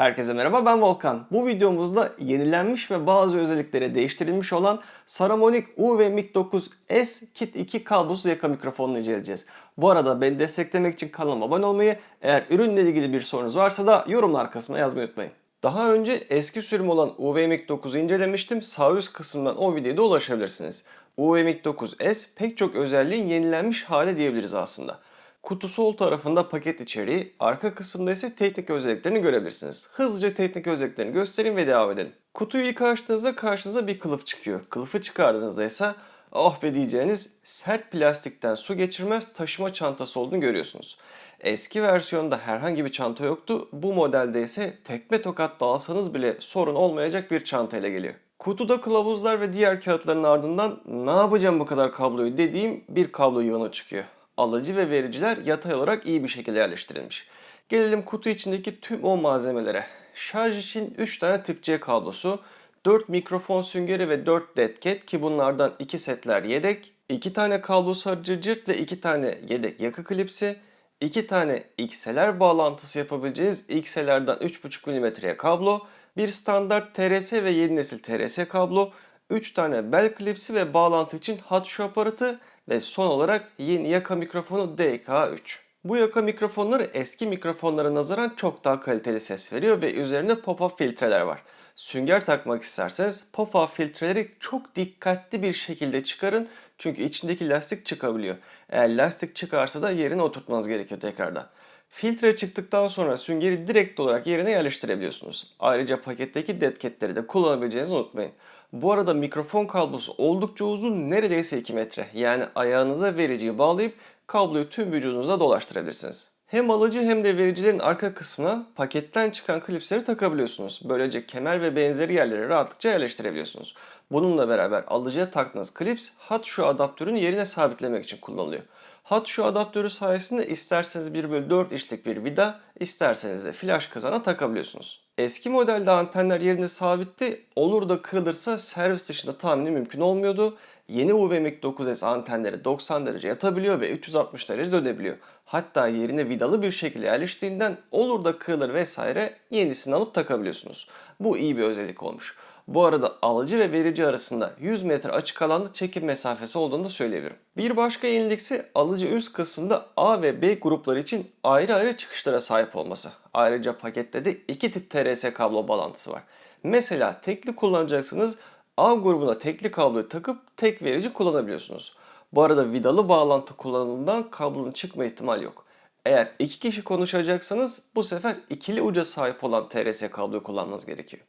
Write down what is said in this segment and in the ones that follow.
Herkese merhaba ben Volkan. Bu videomuzda yenilenmiş ve bazı özellikleri değiştirilmiş olan Saramonic UV Mic 9S Kit 2 kablosuz yaka mikrofonunu inceleyeceğiz. Bu arada beni desteklemek için kanalıma abone olmayı, eğer ürünle ilgili bir sorunuz varsa da yorumlar kısmına yazmayı unutmayın. Daha önce eski sürüm olan UV Mic 9'u incelemiştim. Sağ üst kısımdan o videoya da ulaşabilirsiniz. UV Mic 9S pek çok özelliğin yenilenmiş hali diyebiliriz aslında. Kutu sol tarafında paket içeriği, arka kısımda ise teknik özelliklerini görebilirsiniz. Hızlıca teknik özelliklerini göstereyim ve devam edelim. Kutuyu ilk açtığınızda karşınıza bir kılıf çıkıyor. Kılıfı çıkardığınızda ise oh be diyeceğiniz sert plastikten su geçirmez taşıma çantası olduğunu görüyorsunuz. Eski versiyonda herhangi bir çanta yoktu. Bu modelde ise tekme tokat dağılsanız bile sorun olmayacak bir çanta ile geliyor. Kutuda kılavuzlar ve diğer kağıtların ardından ne yapacağım bu kadar kabloyu dediğim bir kablo yığını çıkıyor alıcı ve vericiler yatay olarak iyi bir şekilde yerleştirilmiş. Gelelim kutu içindeki tüm o malzemelere. Şarj için 3 tane tip C kablosu, 4 mikrofon süngeri ve 4 dead cat ki bunlardan 2 setler yedek, 2 tane kablo sarıcı cırt ve 2 tane yedek yakı klipsi, 2 tane XLR bağlantısı yapabileceğiniz XLR'dan 3.5 mm'ye kablo, bir standart TRS ve yeni nesil TRS kablo, 3 tane bel klipsi ve bağlantı için hot shoe aparatı ve son olarak yeni yaka mikrofonu DK3. Bu yaka mikrofonları eski mikrofonlara nazaran çok daha kaliteli ses veriyor ve üzerinde pop-up filtreler var. Sünger takmak isterseniz pop-up filtreleri çok dikkatli bir şekilde çıkarın çünkü içindeki lastik çıkabiliyor. Eğer lastik çıkarsa da yerine oturtmanız gerekiyor tekrardan. Filtre çıktıktan sonra süngeri direkt olarak yerine yerleştirebiliyorsunuz. Ayrıca paketteki deadcatleri de kullanabileceğinizi unutmayın. Bu arada mikrofon kablosu oldukça uzun neredeyse 2 metre. Yani ayağınıza vericiyi bağlayıp kabloyu tüm vücudunuza dolaştırabilirsiniz. Hem alıcı hem de vericilerin arka kısmına paketten çıkan klipsleri takabiliyorsunuz. Böylece kemer ve benzeri yerlere rahatlıkça yerleştirebiliyorsunuz. Bununla beraber alıcıya taktığınız klips hat şu adaptörün yerine sabitlemek için kullanılıyor. Hat şu adaptörü sayesinde isterseniz 1 bölü 4 inçlik bir vida, isterseniz de flash kazana takabiliyorsunuz. Eski modelde antenler yerinde sabitti. Olur da kırılırsa servis dışında tahmini mümkün olmuyordu. Yeni UVMIC 9S antenleri 90 derece yatabiliyor ve 360 derece dönebiliyor. Hatta yerine vidalı bir şekilde yerleştiğinden olur da kırılır vesaire yenisini alıp takabiliyorsunuz. Bu iyi bir özellik olmuş. Bu arada alıcı ve verici arasında 100 metre açık alanda çekim mesafesi olduğunu da söyleyebilirim. Bir başka yenilik ise alıcı üst kısımda A ve B grupları için ayrı ayrı çıkışlara sahip olması. Ayrıca pakette de iki tip TRS kablo bağlantısı var. Mesela tekli kullanacaksınız A grubuna tekli kabloyu takıp tek verici kullanabiliyorsunuz. Bu arada vidalı bağlantı kullanıldığından kablonun çıkma ihtimali yok. Eğer iki kişi konuşacaksanız bu sefer ikili uca sahip olan TRS kabloyu kullanmanız gerekiyor.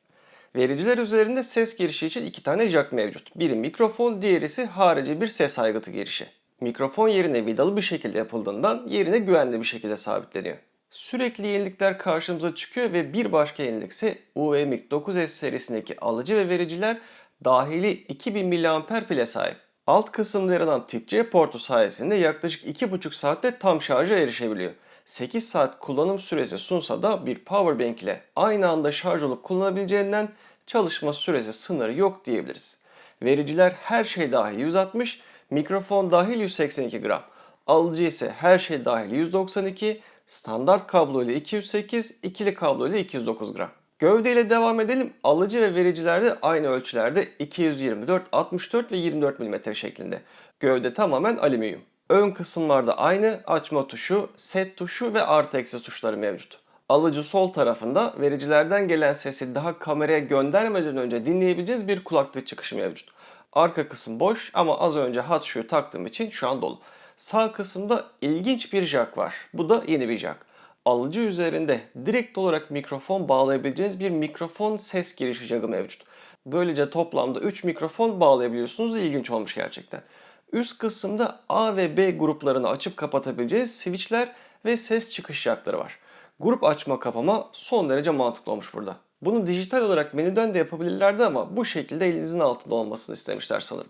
Vericiler üzerinde ses girişi için iki tane jack mevcut. Biri mikrofon, diğeri ise harici bir ses aygıtı girişi. Mikrofon yerine vidalı bir şekilde yapıldığından yerine güvenli bir şekilde sabitleniyor. Sürekli yenilikler karşımıza çıkıyor ve bir başka yenilik ise UVMIC 9S serisindeki alıcı ve vericiler dahili 2000 mAh pile sahip. Alt kısımda yer alan tip C portu sayesinde yaklaşık 2,5 saatte tam şarja erişebiliyor. 8 saat kullanım süresi sunsa da bir powerbank ile aynı anda şarj olup kullanabileceğinden çalışma süresi sınırı yok diyebiliriz. Vericiler her şey dahil 160, mikrofon dahil 182 gram. Alıcı ise her şey dahil 192, standart kablo ile 208, ikili kablo ile 209 gram. Gövde ile devam edelim. Alıcı ve vericilerde aynı ölçülerde 224, 64 ve 24 mm şeklinde. Gövde tamamen alüminyum. Ön kısımlarda aynı açma tuşu, set tuşu ve artı eksi tuşları mevcut. Alıcı sol tarafında vericilerden gelen sesi daha kameraya göndermeden önce dinleyebileceğiz bir kulaklık çıkışı mevcut. Arka kısım boş ama az önce hot shoe'yu taktığım için şu an dolu. Sağ kısımda ilginç bir jack var. Bu da yeni bir jack. Alıcı üzerinde direkt olarak mikrofon bağlayabileceğiniz bir mikrofon ses girişi jackı mevcut. Böylece toplamda 3 mikrofon bağlayabiliyorsunuz. İlginç olmuş gerçekten. Üst kısımda A ve B gruplarını açıp kapatabileceğiz switchler ve ses çıkış jackları var. Grup açma kapama son derece mantıklı olmuş burada. Bunu dijital olarak menüden de yapabilirlerdi ama bu şekilde elinizin altında olmasını istemişler sanırım.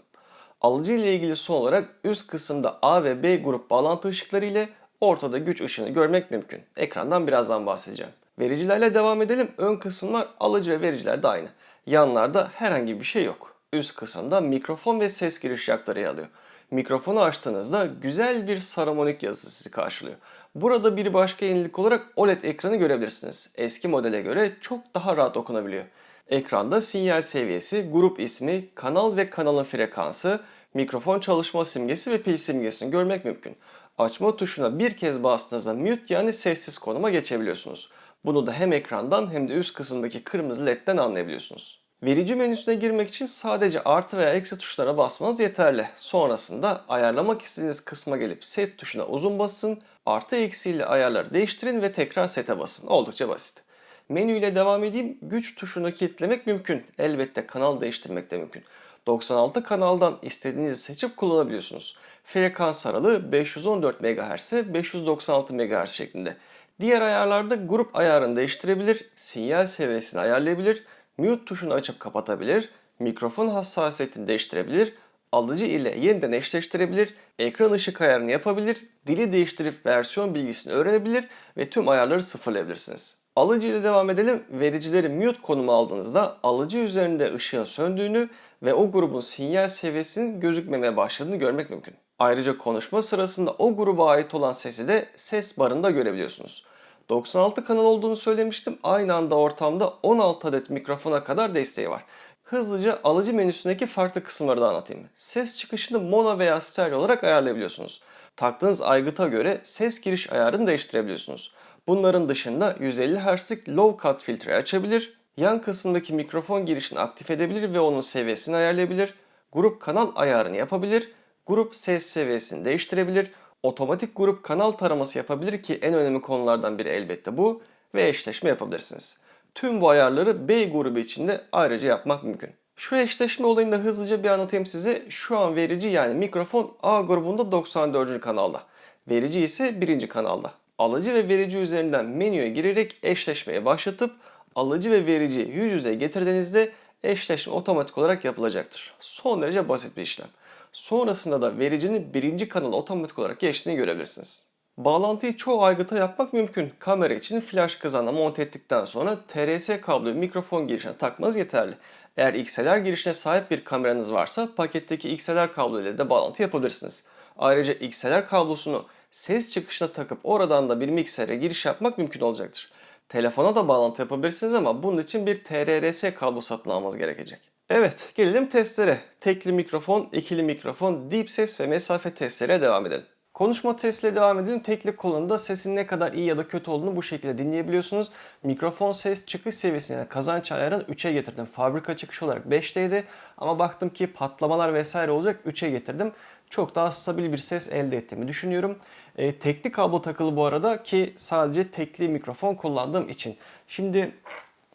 Alıcı ile ilgili son olarak üst kısımda A ve B grup bağlantı ışıkları ile ortada güç ışığını görmek mümkün. Ekrandan birazdan bahsedeceğim. Vericilerle devam edelim. Ön kısımlar alıcı ve vericiler de aynı. Yanlarda herhangi bir şey yok. Üst kısımda mikrofon ve ses giriş jackları yer alıyor. Mikrofonu açtığınızda güzel bir Saramonic yazısı sizi karşılıyor. Burada bir başka yenilik olarak OLED ekranı görebilirsiniz. Eski modele göre çok daha rahat okunabiliyor. Ekranda sinyal seviyesi, grup ismi, kanal ve kanalın frekansı, mikrofon çalışma simgesi ve pil simgesini görmek mümkün. Açma tuşuna bir kez bastığınızda mute yani sessiz konuma geçebiliyorsunuz. Bunu da hem ekrandan hem de üst kısımdaki kırmızı ledden anlayabiliyorsunuz. Verici menüsüne girmek için sadece artı veya eksi tuşlara basmanız yeterli. Sonrasında ayarlamak istediğiniz kısma gelip set tuşuna uzun basın, artı eksi ile ayarları değiştirin ve tekrar sete basın. Oldukça basit. Menü ile devam edeyim. Güç tuşunu kilitlemek mümkün. Elbette kanal değiştirmek de mümkün. 96 kanaldan istediğinizi seçip kullanabiliyorsunuz. Frekans aralığı 514 MHz, 596 MHz şeklinde. Diğer ayarlarda grup ayarını değiştirebilir, sinyal seviyesini ayarlayabilir, mute tuşunu açıp kapatabilir, mikrofon hassasiyetini değiştirebilir, alıcı ile yeniden eşleştirebilir, ekran ışık ayarını yapabilir, dili değiştirip versiyon bilgisini öğrenebilir ve tüm ayarları sıfırlayabilirsiniz. Alıcı ile devam edelim. Vericileri mute konumu aldığınızda alıcı üzerinde ışığın söndüğünü ve o grubun sinyal seviyesinin gözükmemeye başladığını görmek mümkün. Ayrıca konuşma sırasında o gruba ait olan sesi de ses barında görebiliyorsunuz. 96 kanal olduğunu söylemiştim. Aynı anda ortamda 16 adet mikrofona kadar desteği var. Hızlıca alıcı menüsündeki farklı kısımları da anlatayım. Ses çıkışını mono veya stereo olarak ayarlayabiliyorsunuz. Taktığınız aygıta göre ses giriş ayarını değiştirebiliyorsunuz. Bunların dışında 150 Hz'lik low cut filtre açabilir, yan kısımdaki mikrofon girişini aktif edebilir ve onun seviyesini ayarlayabilir, grup kanal ayarını yapabilir, grup ses seviyesini değiştirebilir, otomatik grup kanal taraması yapabilir ki en önemli konulardan biri elbette bu ve eşleşme yapabilirsiniz. Tüm bu ayarları B grubu içinde ayrıca yapmak mümkün. Şu eşleşme olayını da hızlıca bir anlatayım size. Şu an verici yani mikrofon A grubunda 94. kanalda. Verici ise 1. kanalda. Alıcı ve verici üzerinden menüye girerek eşleşmeye başlatıp alıcı ve verici yüz yüze getirdiğinizde eşleşme otomatik olarak yapılacaktır. Son derece basit bir işlem. Sonrasında da vericinin birinci kanala otomatik olarak geçtiğini görebilirsiniz. Bağlantıyı çoğu aygıta yapmak mümkün. Kamera için flash kazana monte ettikten sonra TRS kabloyu mikrofon girişine takmanız yeterli. Eğer XLR girişine sahip bir kameranız varsa paketteki XLR kablo ile de bağlantı yapabilirsiniz. Ayrıca XLR kablosunu ses çıkışına takıp oradan da bir miksere giriş yapmak mümkün olacaktır. Telefona da bağlantı yapabilirsiniz ama bunun için bir TRRS kablo satın almanız gerekecek. Evet, gelelim testlere. Tekli mikrofon, ikili mikrofon, deep ses ve mesafe testlere devam edelim. Konuşma testiyle devam edelim. Tekli kolunda sesin ne kadar iyi ya da kötü olduğunu bu şekilde dinleyebiliyorsunuz. Mikrofon ses çıkış seviyesini kazanç ayarını 3'e getirdim. Fabrika çıkış olarak 5'teydi ama baktım ki patlamalar vesaire olacak 3'e getirdim. Çok daha stabil bir ses elde ettiğimi düşünüyorum. E, tekli kablo takılı bu arada ki sadece tekli mikrofon kullandığım için. Şimdi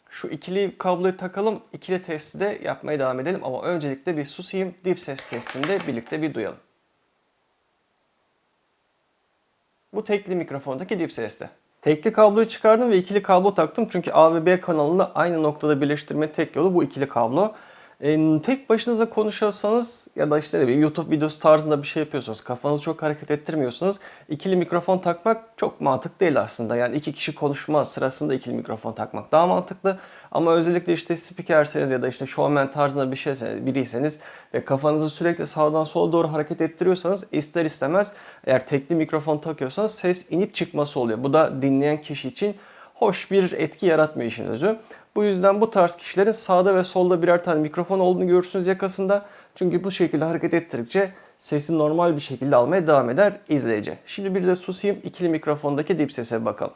şu ikili kabloyu takalım. ikili testi de yapmaya devam edelim ama öncelikle bir susayım. Dip ses testinde birlikte bir duyalım. Bu tekli mikrofondaki dip seste. Tekli kabloyu çıkardım ve ikili kablo taktım. Çünkü A ve B kanalını aynı noktada birleştirme tek yolu bu ikili kablo. E, tek başınıza konuşuyorsanız ya da işte bir YouTube videosu tarzında bir şey yapıyorsanız, kafanızı çok hareket ettirmiyorsanız ikili mikrofon takmak çok mantıklı değil aslında. Yani iki kişi konuşma sırasında ikili mikrofon takmak daha mantıklı. Ama özellikle işte spikerseniz ya da işte showman tarzında bir şeyseniz, biriyseniz ve kafanızı sürekli sağdan sola doğru hareket ettiriyorsanız ister istemez eğer tekli mikrofon takıyorsanız ses inip çıkması oluyor. Bu da dinleyen kişi için hoş bir etki yaratmıyor işin özü. Bu yüzden bu tarz kişilerin sağda ve solda birer tane mikrofon olduğunu görürsünüz yakasında. Çünkü bu şekilde hareket ettirdikçe sesi normal bir şekilde almaya devam eder izleyici. Şimdi bir de susayım ikili mikrofondaki dip sese bakalım.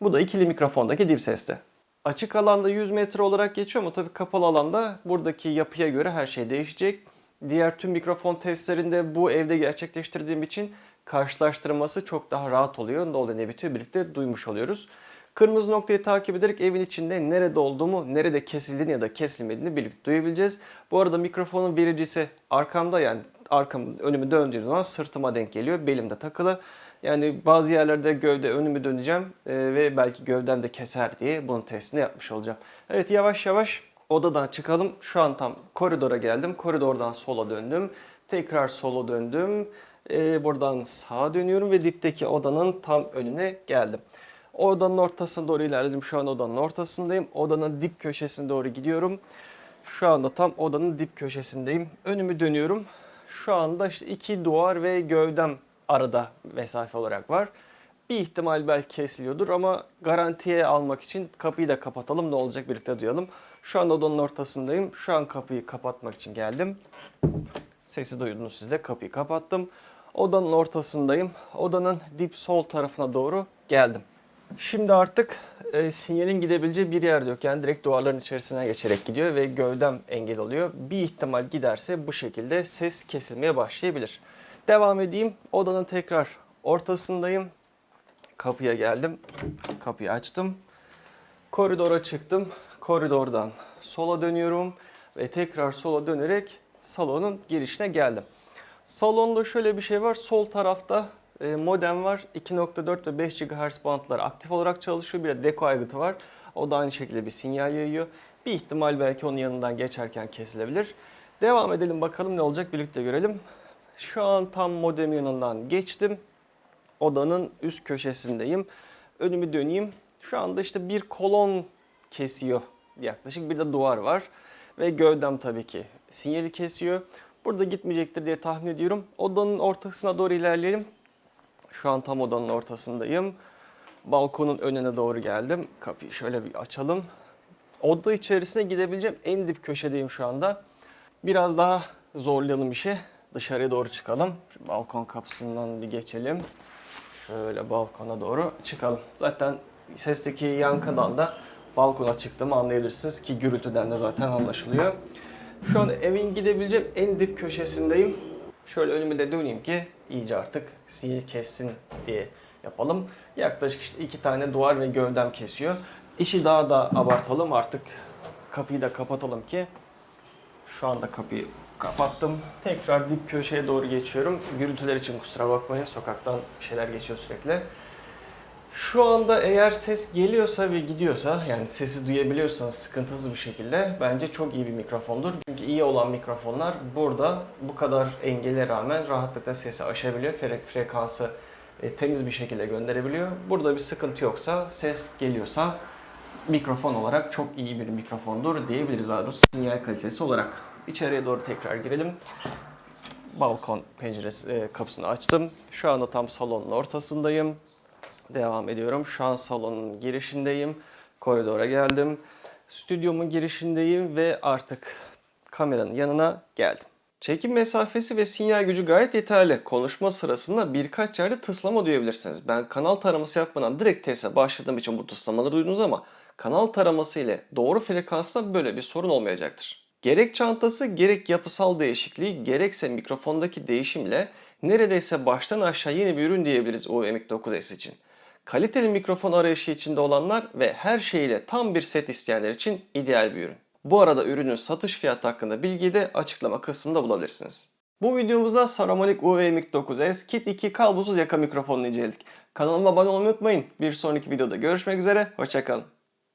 Bu da ikili mikrofondaki dip seste. Açık alanda 100 metre olarak geçiyor ama tabii kapalı alanda buradaki yapıya göre her şey değişecek. Diğer tüm mikrofon testlerinde bu evde gerçekleştirdiğim için karşılaştırması çok daha rahat oluyor. Dolby Nebit'i birlikte duymuş oluyoruz. Kırmızı noktayı takip ederek evin içinde nerede olduğumu, nerede kesildiğini ya da kesilmediğini birlikte duyabileceğiz. Bu arada mikrofonun vericisi arkamda yani arkam önümü döndüğüm zaman sırtıma denk geliyor. Belimde takılı. Yani bazı yerlerde gövde önümü döneceğim e, ve belki gövdem de keser diye bunun testini yapmış olacağım. Evet yavaş yavaş odadan çıkalım. Şu an tam koridora geldim. Koridordan sola döndüm. Tekrar sola döndüm. Ee, buradan sağa dönüyorum ve dipteki odanın tam önüne geldim. Odanın ortasına doğru ilerledim. Şu an odanın ortasındayım. Odanın dip köşesine doğru gidiyorum. Şu anda tam odanın dip köşesindeyim. Önümü dönüyorum. Şu anda işte iki duvar ve gövdem arada mesafe olarak var. Bir ihtimal belki kesiliyordur ama garantiye almak için kapıyı da kapatalım. Ne olacak birlikte duyalım. Şu an odanın ortasındayım. Şu an kapıyı kapatmak için geldim. Sesi duydunuz siz de kapıyı kapattım. Odanın ortasındayım. Odanın dip sol tarafına doğru geldim. Şimdi artık e, sinyalin gidebileceği bir yer yok. Yani direkt duvarların içerisine geçerek gidiyor ve gövdem engel oluyor. Bir ihtimal giderse bu şekilde ses kesilmeye başlayabilir. Devam edeyim. Odanın tekrar ortasındayım. Kapıya geldim. Kapıyı açtım. Koridora çıktım. Koridordan sola dönüyorum ve tekrar sola dönerek salonun girişine geldim. Salonda şöyle bir şey var. Sol tarafta e, modem var. 2.4 ve 5 GHz bantları aktif olarak çalışıyor. Bir de deko aygıtı var. O da aynı şekilde bir sinyal yayıyor. Bir ihtimal belki onun yanından geçerken kesilebilir. Devam edelim bakalım ne olacak birlikte görelim. Şu an tam modem yanından geçtim. Odanın üst köşesindeyim. Önümü döneyim. Şu anda işte bir kolon kesiyor yaklaşık. Bir de duvar var. Ve gövdem tabii ki sinyali kesiyor. Burada gitmeyecektir diye tahmin ediyorum. Odanın ortasına doğru ilerleyelim. Şu an tam odanın ortasındayım. Balkonun önüne doğru geldim. Kapıyı şöyle bir açalım. Oda içerisine gidebileceğim en dip köşedeyim şu anda. Biraz daha zorlayalım işi. Dışarıya doğru çıkalım. Şu balkon kapısından bir geçelim. Şöyle balkona doğru çıkalım. Zaten sesteki yankıdan da balkona çıktığımı anlayabilirsiniz ki gürültüden de zaten anlaşılıyor. Şu an evin gidebileceğim en dip köşesindeyim. Şöyle önümü de döneyim ki iyice artık sinyal kessin diye yapalım. Yaklaşık işte iki tane duvar ve gövdem kesiyor. İşi daha da abartalım artık kapıyı da kapatalım ki şu anda kapıyı kapattım. Tekrar dip köşeye doğru geçiyorum. Gürültüler için kusura bakmayın. Sokaktan şeyler geçiyor sürekli. Şu anda eğer ses geliyorsa ve gidiyorsa yani sesi duyabiliyorsanız sıkıntısız bir şekilde bence çok iyi bir mikrofondur. Çünkü iyi olan mikrofonlar burada bu kadar engele rağmen rahatlıkla sesi aşabiliyor. Fre- frekansı e, temiz bir şekilde gönderebiliyor. Burada bir sıkıntı yoksa ses geliyorsa mikrofon olarak çok iyi bir mikrofondur diyebiliriz daha sinyal kalitesi olarak. İçeriye doğru tekrar girelim. Balkon penceresi e, kapısını açtım. Şu anda tam salonun ortasındayım. Devam ediyorum. Şu an salonun girişindeyim. Koridora geldim. Stüdyomun girişindeyim ve artık kameranın yanına geldim. Çekim mesafesi ve sinyal gücü gayet yeterli. Konuşma sırasında birkaç yerde tıslama duyabilirsiniz. Ben kanal taraması yapmadan direkt teste başladığım için bu tıslamaları duydunuz ama kanal taraması ile doğru frekansta böyle bir sorun olmayacaktır. Gerek çantası gerek yapısal değişikliği gerekse mikrofondaki değişimle neredeyse baştan aşağı yeni bir ürün diyebiliriz UMX9S için. Kaliteli mikrofon arayışı içinde olanlar ve her şeyiyle tam bir set isteyenler için ideal bir ürün. Bu arada ürünün satış fiyatı hakkında bilgiyi de açıklama kısmında bulabilirsiniz. Bu videomuzda Saramonic UV-Mic9S Kit 2 kablosuz yaka mikrofonunu inceledik. Kanalıma abone olmayı unutmayın. Bir sonraki videoda görüşmek üzere, hoşçakalın.